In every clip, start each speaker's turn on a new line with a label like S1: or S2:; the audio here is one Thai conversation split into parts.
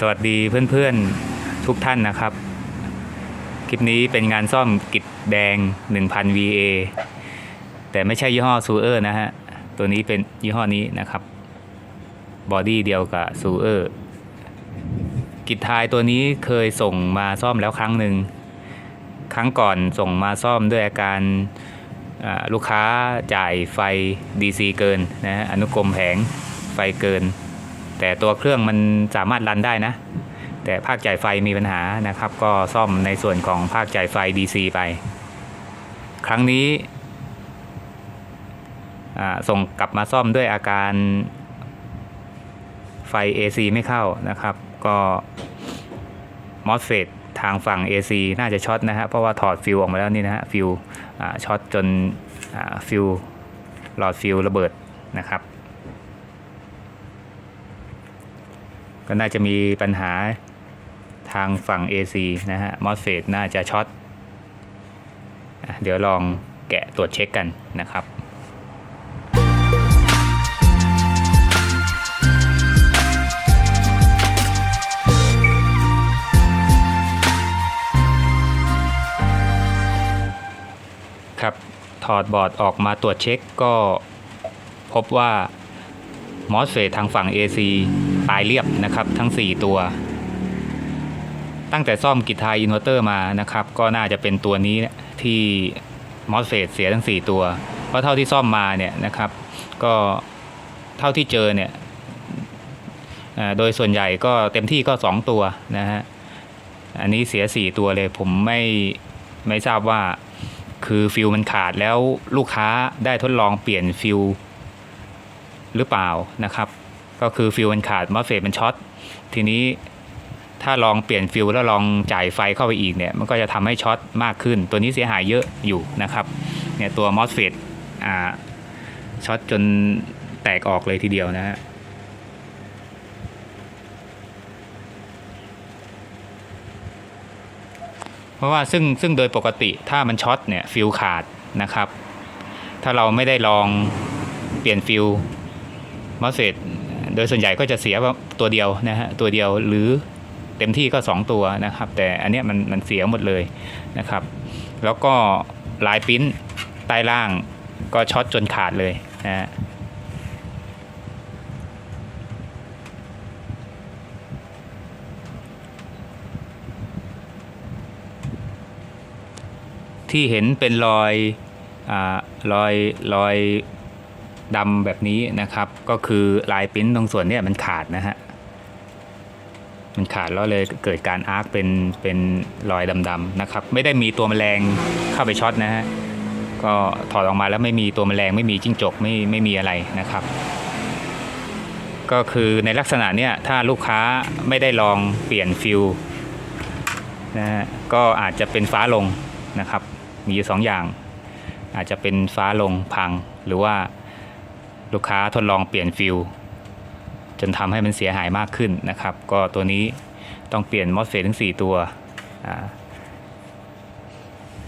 S1: สวัสดีเพื่อนๆทุกท่านนะครับ คลิปนี้เป็นงานซ่อมกิจแดง 1000 VA แต่ไม่ใช่ยี่ห้อซูเออร์นะฮะ ตัวนี้เป็นยี่ห้อนี้นะครับ บอดี้เดียวกับซูเออร์กิจทายตัวนี้เคยส่งมาซ่อมแล้วครั้งหนึ่ง ครั้งก่อนส่งมาซ่อมด้วยอาการลูกค้าจ่ายไฟ DC เกินนะฮะอนุกรมแผงไฟเกิน แต่ตัวเครื่องมันสามารถรันได้นะ แต่ภาคจ่ายไฟมีปัญหานะครับ ก็ซ่อมในส่วนของภาคจ่ายไฟ DC ไป ครั้งนี้ส่งกลับมาซ่อมด้วยอาการไฟ AC ไม่เข้านะครับ ก็มอสเฟตทางฝั่ง AC น่าจะช็อตนะฮะเพราะว่าถอดฟิวออกมาแล้วนี่นะฮะฟิวช็อตจนฟิวหลอดฟิวระเบิดนะครับ ก็น่าจะมีปัญหาทางฝั่ง AC นะฮะ MOSFET น่าจะช็อตเดี๋ยวลองแกะตรวจเช็คกันนะครับครับถอดบอร์ดออกมาตรวจเช็คก็พบว่ามอสเฟตทางฝั่ง AC ตายเรียบนะครับทั้ง 4 ตัว ตั้งแต่ซ่อมกิทายอินเวอร์เตอร์มานะครับ ก็น่าจะเป็นตัวนี้ที่มอสเฟตเสียทั้ง 4 ตัว เพราะเท่าที่ซ่อมมาเนี่ยนะครับ ก็เท่าที่เจอเนี่ยโดยส่วนใหญ่ก็เต็มที่ก็ 2 ตัวนะฮะ อันนี้เสีย 4 ตัวเลยผมไม่ไม่ทราบว่าคือฟิลมันขาดแล้วลูกค้าได้ทดลองเปลี่ยนฟิลหรือเปล่านะครับ ก็คือฟิวมันขาดมอสเฟตมันช็อตทีนี้ถ้าลองเปลี่ยนฟิวแล้วลองจ่ายไฟเข้าไปอีกเนี่ยมันก็จะทำให้ช็อตมากขึ้น ตัวนี้เสียหายเยอะอยู่นะครับเนี่ยตัวมอสเฟตอ่าช็อตจนแตกออกเลยทีเดียวนะฮะเพราะว่าซึ่งซึ่งโดยปกติถ้ามันช็อตเนี่ยฟิวขาดนะครับ ถ้าเราไม่ได้ลองเปลี่ยนฟิลมอสเฟต โดยส่วนใหญ่ก็จะเสียตัวเดียวนะฮะตัวเดียวหรือเต็มที่ก็ 2 ตัวนะครับ แต่อันเนี้ยมันมันเสียหมดเลยนะครับ แล้วก็ลายปิ้นใต้ล่างก็ช็อตจนขาดเลยนะฮะที่เห็นเป็นรอยอ่ารอยรอย ดำแบบนี้นะครับ ก็คือลายปิ้นตรงส่วนนี้มันขาดนะฮะมันขาดแล้วเลยเกิดการอาร์คเป็นเป็นรอยดำๆนะครับ ไม่ได้มีตัวแมลงเข้าไปช็อตนะฮะก็ถอดออกมาแล้วไม่มีตัวแมลงไม่มีจิ้งจกไม่ไม่มีอะไรนะครับ ก็คือในลักษณะเนี้ยถ้าลูกค้าไม่ได้ลองเปลี่ยนฟิลนะฮะก็อาจจะเป็นฟ้าลงนะครับ มีอยู่สองอย่าง อาจจะเป็นฟ้าลงพังหรือว่า ลูกค้าทดลองเปลี่ยนฟิลจนทำให้มันเสียหายมากขึ้นนะครับ ก็ตัวนี้ต้องเปลี่ยนมอสเฟตทั้ง4 ตัว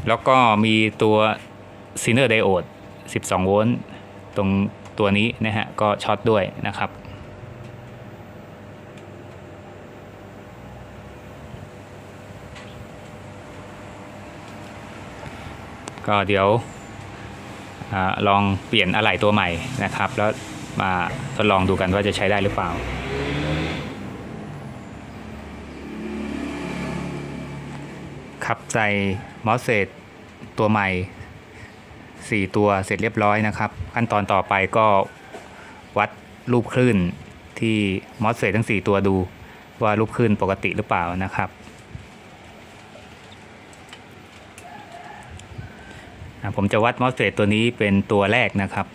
S1: แล้วก็มีตัวซีเนอร์ไดโอด 12 โวลต์ตรงตัวนี้นะฮะ ก็ช็อตด้วยนะครับ ก็เดี๋ยว ลองเปลี่ยนอะไหล่ตัวใหม่นะครับ แล้วมาทดลองดูกันว่าจะใช้ได้หรือเปล่าครับใส่มอสเซตตัวใหม่ 4 ตัวเสร็จเรียบร้อยนะครับ ขั้นตอนต่อไปก็วัดรูปคลื่นที่มอสเซตทั้ง 4 ตัวดูว่ารูปคลื่นปกติหรือเปล่านะครับ อะ ผมจะวัดมอสเฟตตัวนี้เป็นตัวแรกนะครับ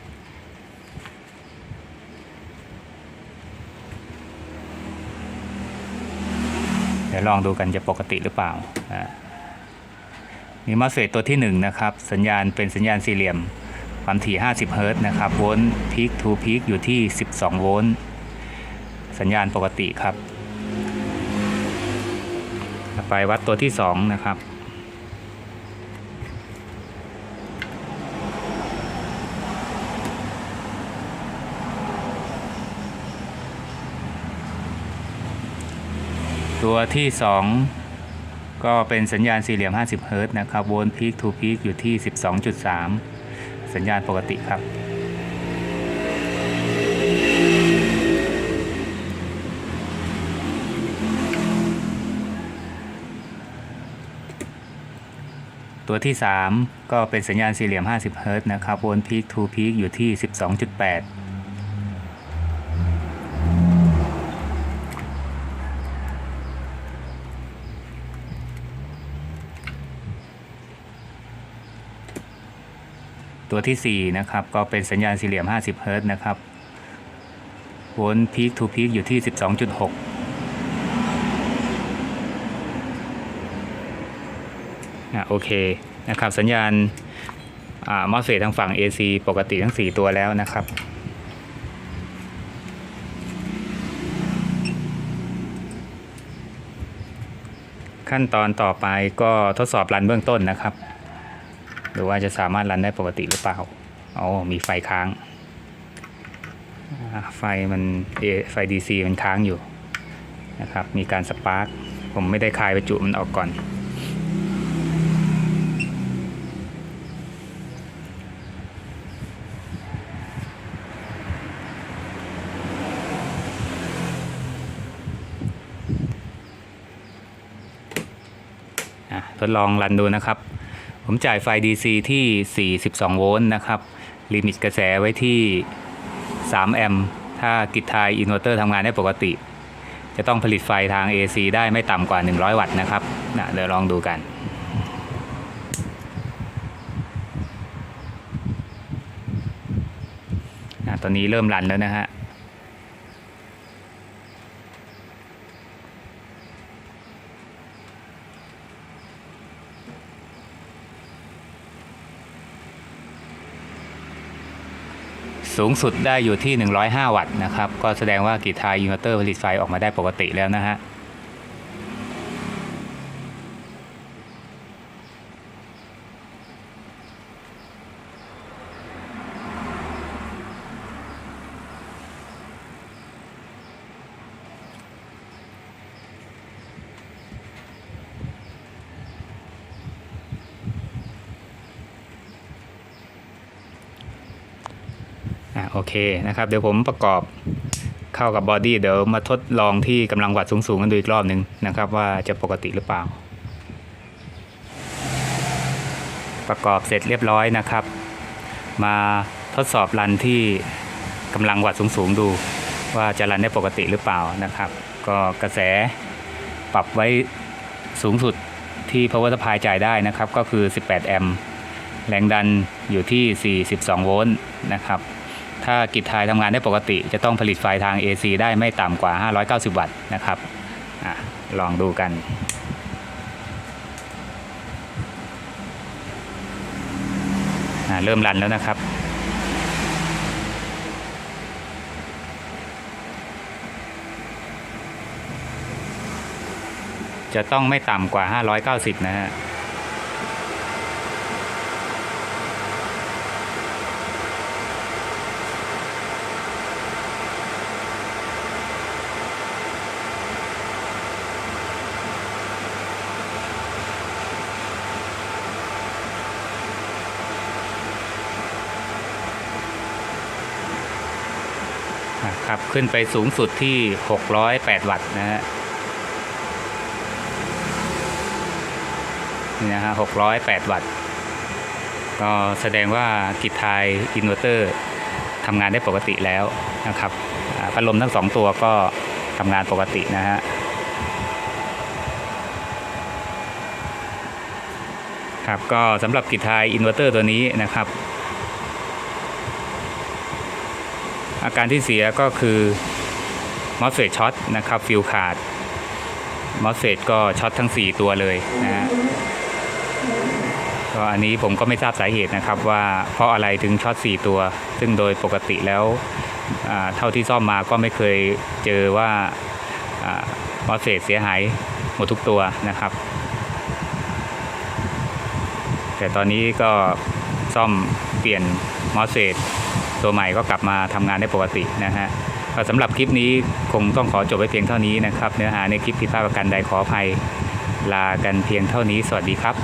S1: เดี๋ยวลองดูกันจะปกติหรือเปล่าอ่มีมอสเฟตตัวที่1นงนะครับ สัญญาณเป็นสัญญาณสี่เหลี่ยม ความถี่ 50 เฮิรตซ์นะครับ โวลต์พีคทูพีคอยู่ที่ 12 โวลต์ สัญญาณปกติครับ ไปวัดตัวที่ 2 นะครับ ตัวที่ 2 ก็เป็นสัญญาณสี่เหลี่ยม 50 เฮิรตซ์นะครับโวลต์พีคทูพีคอยู่ที่ 12.3 สัญญาณปกติครับตัวที่ 3 ก็เป็นสัญญาณสี่เหลี่ยม 50 เฮิรตซ์นะครับโวลต์พีคทูพีคอยู่ที่ 12.8 ตัวที่ 4 นะครับ ก็เป็นสัญญาณสี่เหลี่ยม 50 เฮิร์ตนะครับโวลต์พีคทูพีคอยู่ที่ 12.6อะโอเคนะครับสัญญาณมอสเฟตทางฝั่ง AC ปกติทั้ง 4 ตัวแล้วนะครับ ขั้นตอนต่อไปก็ทดสอบรันเบื้องต้นนะครับ หรือว่าจะสามารถรันได้ปกติหรือเปล่าอ๋อมีไฟค้าง ไฟมันไฟ DC มันค้างอยู่นะครับ มีการสปาร์กผมไม่ได้คลายประจุมันออกก่อน ทดลองรันดูนะครับ ผมจ่ายไฟ DC ที่ 42 โวลต์นะครับ ลิมิตกระแสไว้ที่ 3 แอมป์ ถ้ากิจทายอินเวอร์เตอร์ทำงานได้ปกติ จะต้องผลิตไฟทาง AC ได้ไม่ต่ำกว่า 100 วัตต์นะครับนะเดี๋ยวลองดูกันอะตอนนี้เริ่มรันแล้วนะฮะ สูงสุดได้อยู่ที่ 105 วัตต์นะครับ ก็แสดงว่ากีทายอินเวอร์เตอร์ผลิตไฟออกมาได้ปกติแล้วนะฮะ โอเคนะครับ เดี๋ยวผมประกอบเข้ากับบอดี้เดี๋ยวมาทดลองที่กำลังวัดสูงๆกันดูอีกรอบหนึ่งนะครับ ว่าจะปกติหรือเปล่า ประกอบเสร็จเรียบร้อยนะครับ มาทดสอบรันที่กำลังวัดสูงๆดู ว่าจะรันได้ปกติหรือเปล่านะครับ ก็กระแสปรับไว้สูงสุดที่ power supply จ่ายได้นะครับ ก็คือ 18 แอมป์แรงดันอยู่ที่ 42 โวลต์นะครับ ถ้ากิจทายทำงานได้ปกติ จะต้องผลิตไฟทาง AC ได้ไม่ต่ำกว่า 590 วัตต์นะครับอลองดูกันเริ่มรันแล้วนะครับจะต้องไม่ต่ำกว่า 590 นะฮะ นะครับ ขึ้นไปสูงสุดที่ 608 วัตต์นะฮะนี่นะฮะ608 วัตต์ ก็แสดงว่ากิจทายอินเวอร์เตอร์ทำงานได้ปกติแล้วนะครับพัดลมทั้งสองตัวก็ทำงานปกตินะฮะครับก็สำหรับกิจทายอินเวอร์เตอร์ตัวนี้นะครับ อาการที่เสียก็คือมอสเฟตช็อตนะครับฟิลขาดมอสเฟตก็ช็อตทั้ง 4 ตัวเลยนะฮะก็อันนี้ผมก็ไม่ทราบสาเหตุนะครับว่าเพราะอะไรถึงช็อต 4 ตัว ซึ่งโดยปกติแล้วเท่าที่ซ่อมมาก็ไม่เคยเจอว่ามอสเฟตเสียหายหมดทุกตัวนะครับ แต่ตอนนี้ก็ซ่อมเปลี่ยนมอสเฟต ตัวใหม่ก็กลับมาทำงานได้ปกตินะฮะสำหรับคลิปนี้คงต้องขอจบไว้เพียงเท่านี้นะครับ เนื้อหาในคลิปผิดพลาดประการใดขออภัยลากันเพียงเท่านี้ สวัสดีครับ